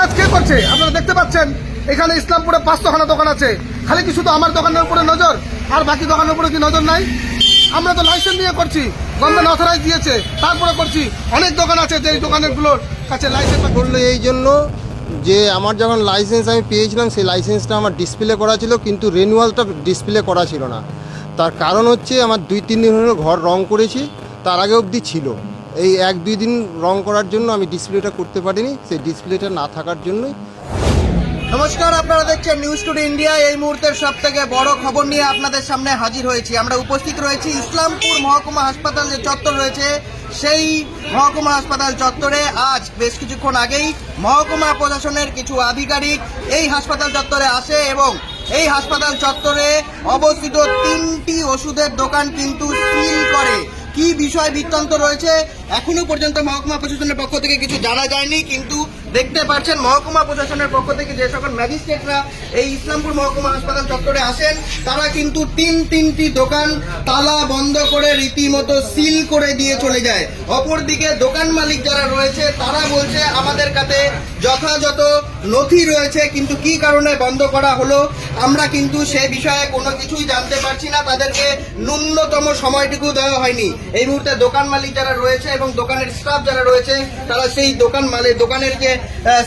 কাজ কে করছে? আপনারা দেখতে পাচ্ছেন, এখানে ইসলামপুরে পাঁচশোখানা দোকান আছে। খালি কি শুধু আমার দোকানের উপরে নজর, আর বাকি দোকানের উপরে কি নজর নাই? আমরা তো লাইসেন্স নিয়ে করছি, গভর্নমেন্ট অথরাইজ দিয়েছে, তারপরে করছি। অনেক দোকান আছে যে দোকানগুলোর কাছে লাইসেন্স করল এই জন্য যে আমার যখন লাইসেন্স আমি পেয়েছিলাম, সেই লাইসেন্সটা আমার ডিসপ্লে করা ছিল, কিন্তু রেনুয়ালটা ডিসপ্লে করা ছিল না। তার কারণ হচ্ছে, আমার দুই তিন দিন হলো ঘর রং করেছি, তার আগে অবধি ছিল। এই এক দুই দিন রং করার জন্য আমি ডিসপ্লেটা করতে পারিনি, সেই ডিসপ্লেটা না থাকার জন্যই। নমস্কার, আপনারা দেখছেন নিউজ টুডে ইন্ডিয়া এই মুহূর্তের সব থেকে বড় খবর নিয়ে আপনাদের সামনে হাজির হয়েছি। আমরা উপস্থিত রয়েছি ইসলামপুর মহকুমা হাসপাতাল যে চত্বর রয়েছে, সেই মহকুমা হাসপাতাল চত্বরে। আজ বেশ কিছুক্ষণ আগেই মহকুমা প্রশাসনের কিছু আধিকারিক এই হাসপাতাল চত্বরে আসে এবং এই হাসপাতাল চত্বরে অবস্থিত তিনটি ওষুধের দোকান কিন্তু সিল করে। কি বিষয় বৃত্তান্ত রয়েছে, এখনও পর্যন্ত মহকুমা প্রশাসনের পক্ষ থেকে কিছু জানা যায়নি, কিন্তু দেখতে পাচ্ছেন মহকুমা প্রশাসনের পক্ষ থেকে যে সকল ম্যাজিস্ট্রেটরা এই ইসলামপুর মহকুমা হাসপাতাল চত্বরে আসেন, তারা কিন্তু তিন তিনটি দোকান তালা বন্ধ করে রীতিমতো সিল করে দিয়ে চলে যায়। অপরদিকে দোকান মালিক যারা রয়েছে, তারা বলছে, আমাদের কাছে যথাযথ নথি রয়েছে, কিন্তু কি কারণে বন্ধ করা হলো, আমরা কিন্তু সে বিষয়ে কোনো কিছুই জানতে পারছি না। তাদেরকে ন্যূনতম সময়টুকু দেওয়া হয়নি। এই মুহূর্তে দোকান মালিক যারা রয়েছে এবং দোকানের স্টাফ যারা রয়েছে, তারা সেই দোকান মালিক দোকানের যে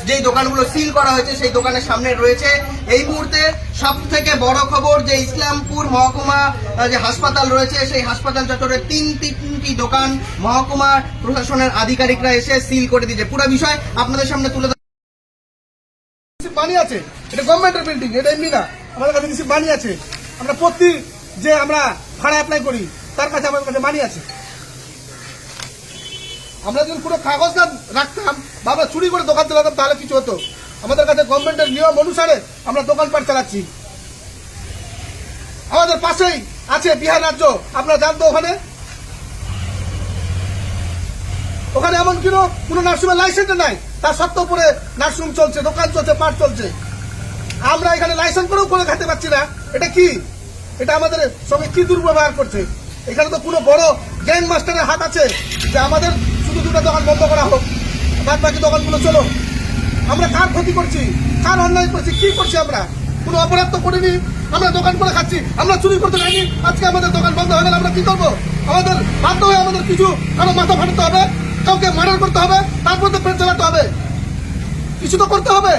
যেই দোকানগুলো সিল করা হয়েছে, সেই দোকানের সামনে রয়েছে। এই মুহূর্তে সব থেকে বড় খবর যে ইসলামপুর মহকুমা যে হাসপাতাল রয়েছে, সেই হাসপাতাল চত্বরে তিন তিনটি দোকান মহকুমা প্রশাসনের আধিকারিকরা এসে সিল করে দিয়েছে। পুরো বিষয় আপনাদের সামনে তুলে বাণী আছে, এটা গভর্নমেন্টের বিল্ডিং এটা এমনি না। আমাদের কাছে কিছু বাণী আছে। আমরা প্রতি যে আমরা ভাড়া অ্যাপ্লাই করি, তার কাছে আমাদের কাছে বাণী আছে। আমরা যদি পুরো কাগজ না রাখতাম বা আমরা চুরি করে দোকান চালাতাম, তাহলে কিছু হতো। আমাদের কাছে গভর্নমেন্টের নিয়ম অনুসারে আমরা দোকানপাট চালাচ্ছি। আমাদের পাশেই আছে বিহার রাজ্য। আপনারা জানতো ওখানে? ওখানে এমন কোনো কোনো নার্সিংয়ের লাইসেন্স নাই। তার সত্ত্বেও উপরে নার্সিং চলছে, দোকান চলছে, পাট চলছে। আমরা এখানে লাইসেন্স করেও করে খেতে পাচ্ছি না। এটা কি? এটা আমাদের সঙ্গে কি দুর্ব্যবহার করছে? এখানে তো কোনো বড় গ্যাং মাস্টারের হাত আছে যে আমাদের শুধু দুটো দোকান বন্ধ করা হোক বাদ বাকি দোকানগুলো চলো। আমরা কার ক্ষতি করছি? কার অন্যায় করছি? কি করছি আমরা? কোনো অপরাধ তো করিনি। আমরা দোকান করে খাচ্ছি, আমরা চুরি করতে যাইনি। আজকে আমাদের দোকান বন্ধ হয়ে গেলে আমরা কি করব? আমাদের বাধ্য হয়ে আমাদের কিছু কারও মাথা ফাটাতে হবে। কাউকে মার্ডার করতে হবে তারপর তো পেট চালাতে হবে। কিছু তো করতে হবে।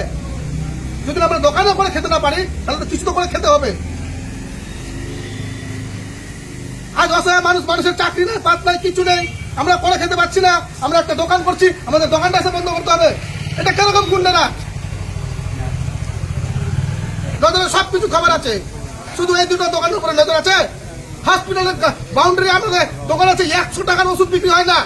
যদি আমরা দোকানে করে খেতে না পারি, তাহলে তো কিছু তো করে খেতে হবে। আজ অসহায় মানুষ, মানুষের চাকরি নেই, পাত নাই, কিছু নেই। আমরা করে খেতে পাচ্ছি না, আমরা একটা দোকান করছি, আমাদের দোকানটা এসে বন্ধ করতে হবে। এটা কীরকম গুন্ডারা নজরে সব কিছু খবর আছে। শুধু এই দুটো দোকানের উপরে নজর আছে। হসপিটালের বাউন্ডারি আমাদের দোকান আছে, একশো টাকার ওষুধ বিক্রি হয় না।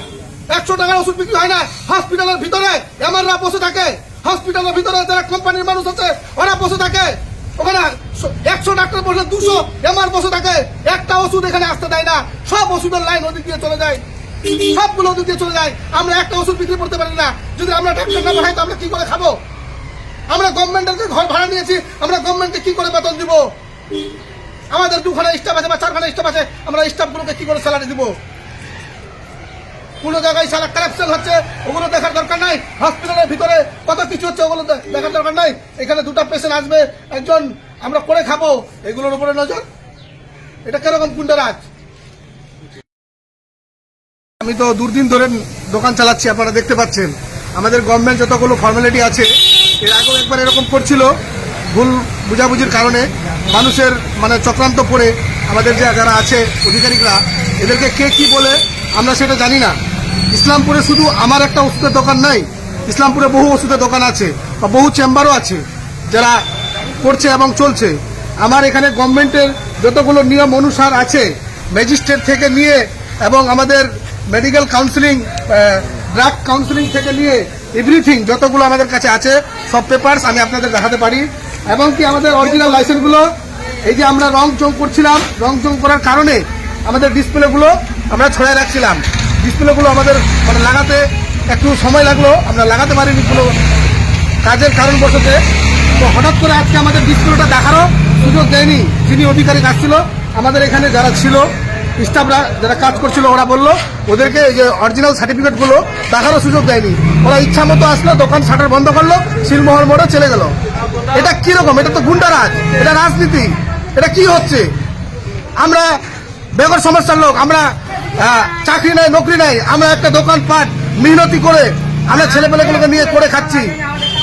একশো টাকার ওষুধ বিক্রি হয় না। হসপিটালের ভিতরে এমআররা বসে থাকে। হসপিটালের ভিতরে যারা কোম্পানির মানুষ আছে, ওরা বসে থাকে। ওখানে একশো ডাক্তার বসে দুশো এমআর বসে থাকে। একটা ওষুধ এখানে আসতে দেয় না। সব ওষুধের লাইন ওদিক দিয়ে চলে যায়। সবগুলো ওদিক দিয়ে চলে যায়। আমরা একটা ওষুধ বিক্রি করতে পারি না। যদি আমরা ডাক্তার না পাঠাই, তো আমরা কি করে খাব? আমরা গভর্নমেন্টের ঘর ভাড়া নিয়েছি। আমরা গভর্নমেন্টকে কি করে বেতন দিব? আমাদের দুখানা স্টাফ আছে বা চারখানা স্টাফ আছে। আমরা স্টাফগুলোকে কি করে স্যালারি দিব? কোনো জায়গায় সারা কারাপশন হচ্ছে, ওগুলো দেখার দরকার নাই। হসপিটালের ভিতরে কত কিছু হচ্ছে, ওগুলো দেখার দরকার নাই। এখানে দুটো পেশেন্ট আসবে, একজন আমরা করে খাব, এগুলোর উপরে নজর। এটা কীরকম কুন্ডারাজ আমি তো দুদিন ধরে দোকান চালাচ্ছি, আপনারা দেখতে পাচ্ছেন। আমাদের গভর্নমেন্ট যতগুলো ফর্মালিটি আছে, এর আগেও একবার এরকম করছিল, ভুল বুঝাবুঝির কারণে। মানুষের মানে চক্রান্ত করে আমাদের যে যারা আছে, অধিকারিকরা, এদেরকে কে কি বলে, আমরা সেটা জানি না। ইসলামপুরে শুধু আমার একটা ওষুধের দোকান নাই, ইসলামপুরে বহু ওষুধের দোকান আছে বা বহু চেম্বারও আছে যারা করছে এবং চলছে। আমার এখানে গভর্নমেন্টের যতগুলো নিয়ম অনুসার আছে, ম্যাজিস্ট্রেট থেকে নিয়ে এবং আমাদের মেডিকেল কাউন্সিলিং ড্রাগ কাউন্সিলিং থেকে নিয়ে এভরিথিং যতগুলো আমাদের কাছে আছে, সব পেপারস আমি আপনাদের দেখাতে পারি। এবং কি আমাদের অরিজিনাল লাইসেন্সগুলো এই যে আমরা রং চং করছিলাম রং চং করার কারণে আমাদের ডিসপ্লেগুলো আমরা ছড়ায় রাখছিলাম। ডিসপ্লেগুলো আমাদের মানে লাগাতে একটু সময় লাগল, আমরা লাগাতে পারিনি কোনো কাজের কারণ বসতে তো হঠাৎ করে আজকে আমাদের ডিসপ্লেটা দেখারও সুযোগ দেয়নি, যিনি অধিকারী আসছিল, আমাদের এখানে যারা ছিল, স্টাফরা যারা কাজ করছিল, ওরা বলল, ওদেরকে এই যে অরিজিনাল সার্টিফিকেটগুলো দেখারও সুযোগ দেয়নি। ওরা ইচ্ছা মতো আসলো, দোকান শাটার বন্ধ করল, শিলমোহর মোড়ে চলে গেল। এটা কীরকম এটা তো গুন্ডারাজ, এটা রাজনীতি, এটা কি হচ্ছে? আমরা বেগর সমস্যার লোক, আমরা চাকরি নাই নকরি নাই। আমরা একটা দোকান পাট মেহনতি করে আমরা ছেলেপেলেগুলোকে নিয়ে করে খাচ্ছি।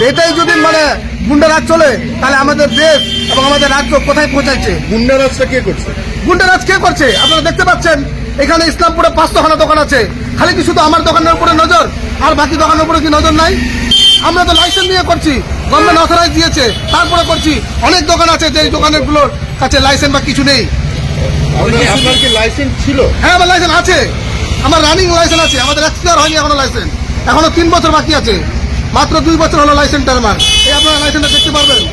এটাই যদি মানে গুন্ডারাজ চলে তাহলে আমাদের দেশ এবং আমাদের রাজ্য কোথায় পৌঁছাচ্ছে? গুন্ডারাজটা কে করছে? গুন্ডারাজ কে করছে? আপনারা দেখতে পাচ্ছেন এখানে ইসলামপুরে পাঁচশোখানা দোকান আছে। খালি কি শুধু আমার দোকানের উপরে নজর আর বাকি দোকানের উপরে কি নজর নাই? আমরা তো লাইসেন্স নিয়ে করছি গভর্নমেন্ট অথরাইজ দিয়েছে তারপরে করছি। অনেক দোকান আছে যে দোকানেরগুলোর কাছে লাইসেন্স বা কিছু নেই। আপনার- কি লাইসেন্স ছিল? হ্যাঁ আমার লাইসেন্স আছে। আমার রানিং লাইসেন্স আছে আমাদের এক্সপায়ার হয়নি এখনও লাইসেন্স এখনও তিন বছর বাকি আছে। মাত্র দুই বছর হলো লাইসেন্সটা আমার। এই আপনারা লাইসেন্সটা দেখতে পারবেন।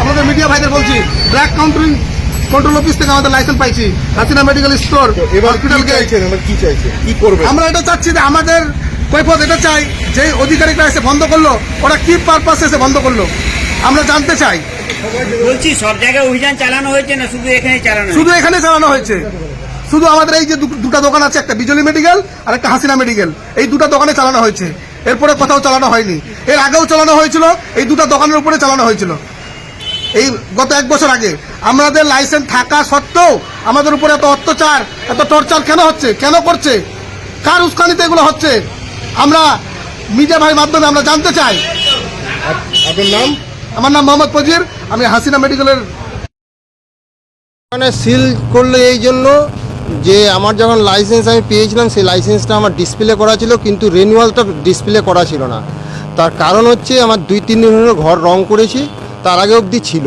আপনাদের মিডিয়া ভাইদের বলছি কাউন্টারিং কন্ট্রোল অফিস থেকে আমাদের লাইসেন্স পাইছি। হাসিনা মেডিকেল স্টোর কি হসপিটাল চাইছেন? এবার কি আমরা এটা চাচ্ছি যে আমাদের কৈফত এটা চাই যে অধিকারিকরা এসে বন্ধ করল ওরা কি পারপাস এসে বন্ধ করল? আমরা জানতে চাই। বলছি সব জায়গায় অভিযান চালানো হয়েছে না শুধু এখানে চালানো হয়েছে? শুধু এখানে চালানো হয়েছে। শুধু আমাদের এই যে দুটা দোকান আছে একটা বিজলি মেডিকেল আর একটা হাসিনা মেডিকেল। এই দুটো দোকানে চালানো হয়েছে। এরপরে কোথাও চালানো হয়নি। এর আগেও চালানো হয়েছিল এই দুটো দোকানের উপরে চালানো হয়েছিল। এই গত এক বছর আগে। আমাদের লাইসেন্স থাকা সত্ত্বেও আমাদের উপরে এত অত্যাচার এত টর্চার কেন হচ্ছে? কেন করছে? কার উস্কানিতে এগুলো হচ্ছে? আমরা মিডিয়া ভাই মাধ্যমে আমরা জানতে চাই। আপনার নাম? আমার নাম মোহাম্মদ ফজির আমি হাসিনা মেডিকেলের মানে সিল করল এই জন্য যে আমার যখন লাইসেন্স আমি পেয়েছিলাম সেই লাইসেন্সটা আমার ডিসপ্লে করা ছিল কিন্তু রেনুয়ালটা ডিসপ্লে করা ছিল না। তার কারণ হচ্ছে আমার দুই তিন দিন হলো ঘর রং করেছি তার আগে অবধি ছিল।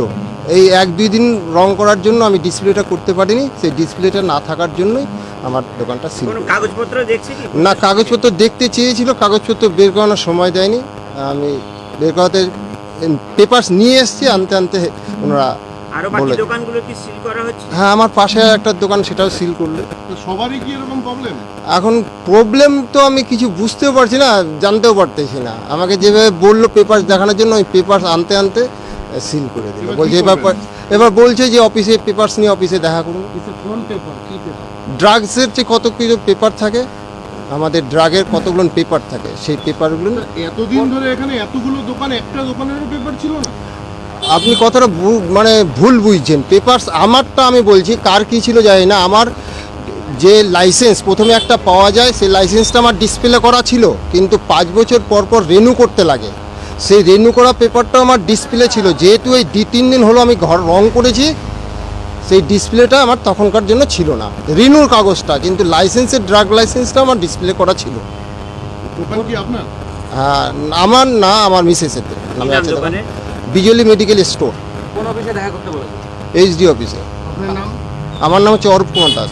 এই এক দুই দিন রং করার জন্য আমি ডিসপ্লেটা করতে পারিনি সেই ডিসপ্লেটা না থাকার জন্যই আমার দোকানটা সিল কোনো কাগজপত্র দেখছি না কাগজপত্র দেখতে চেয়েছিল কাগজপত্র বের করানোর সময় দেয়নি। আমি বের করাতে পেপার্স নিয়ে এসেছি আনতে আনতে ওনারা আরও বাকি দোকানগুলো কি সিল করা হচ্ছে? হ্যাঁ আমার পাশে একটা দোকান সেটাও সিল করলে। সবারই কি এরকম প্রবলেম এখন প্রবলেম তো আমি কিছু বুঝতেও পারছি না জানতেও পারতেছি না। আমাকে যেভাবে বলল পেপার দেখানোর জন্য ওই পেপার আনতে আনতে সিল করে দিল। বলছে এবার এবার বলছে যে অফিসে পেপারস নিয়ে অফিসে দেখা করুন। ড্রাগসের যে কত কিছু পেপার থাকে আমাদের ড্রাগের কতগুলো পেপার থাকে? সেই পেপারগুলো এতদিন ধরে এখানে এতগুলো দোকান একটা দোকানেরও পেপার ছিল না? আপনি কতটা মানে ভুল বুঝছেন। পেপারস আমারটা আমি বলছি কার কী ছিল জানি না। আমার যে লাইসেন্স প্রথমে একটা পাওয়া যায় সেই লাইসেন্সটা আমার ডিসপ্লে করা ছিল কিন্তু পাঁচ বছর পর পর রেনু করতে লাগে। সেই রেনু করা পেপারটাও আমার ডিসপ্লে ছিল। যেহেতু এই দুই তিন দিন হলো আমি ঘর রং করেছি সেই ডিসপ্লেটা আমার তখনকার জন্য ছিল না। রিনুর কাগজটা কিন্তু লাইসেন্সের ড্রাগ লাইসেন্সটা আমার ডিসপ্লে করা ছিল। হ্যাঁ আমার না আমার মিসেসের। নামে আছে। Bijli medical store. কোন অফিসে দেখা করতে বলেছে এইচডি অফিসে। আমার নাম হচ্ছে অরূপ কুমার দাস।